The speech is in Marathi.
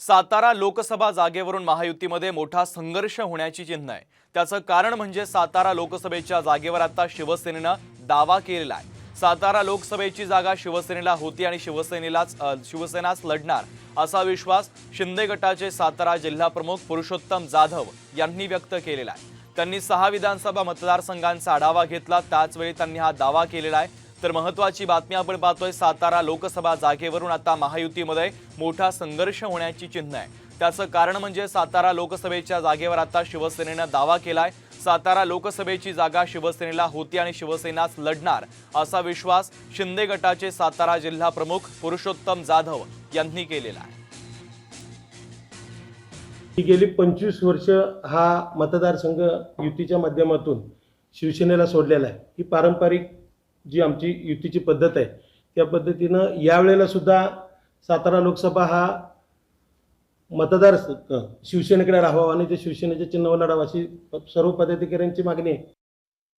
सातारा लोकसभा जागेवरून महायुतीमध्ये मोठा संघर्ष होण्याची चिन्ह आहे. त्याचं कारण म्हणजे सातारा लोकसभेच्या जागेवर आता शिवसेनेनं दावा केलेला आहे. सातारा लोकसभेची जागा शिवसेनेला होती आणि शिवसेनेलाच शिवसेनाच लढणार असा विश्वास शिंदे गटाचे सातारा जिल्हा प्रमुख पुरुषोत्तम जाधव यांनी व्यक्त केलेला आहे. त्यांनी सहा विधानसभा मतदारसंघांचा आढावा घेतला. त्याचवेळी त्यांनी हा दावा केलेला आहे. तर महत्वाची बातमी आपण पाहतोय सातारा लोकसभा जागेवरून आता महायुतीमध्ये मोठा संघर्ष होण्याची चिन्ह आहे. त्याचं कारण म्हणजे सातारा लोकसभेच्या जागेवर आता शिवसेनेनं दावा केलाय. सातारा लोकसभेची जागा शिवसेनेला होती आणि शिवसेनाच लढणार असा विश्वास शिंदे गटाचे सातारा जिल्हा प्रमुख पुरुषोत्तम जाधव यांनी केलेला आहे. गेली पंचवीस वर्ष हा मतदारसंघ युतीच्या माध्यमातून शिवसेनेला सोडलेला आहे. ही पारंपरिक जी आमची युतीची पद्धत आहे त्या पद्धतीनं यावेळेला सुद्धा सातारा लोकसभा हा मतदार शिवसेनेकडे राहावा आणि ते शिवसेनेच्या चिन्हावर लढावा अशी सर्व पदाधिकाऱ्यांची मागणी आहे.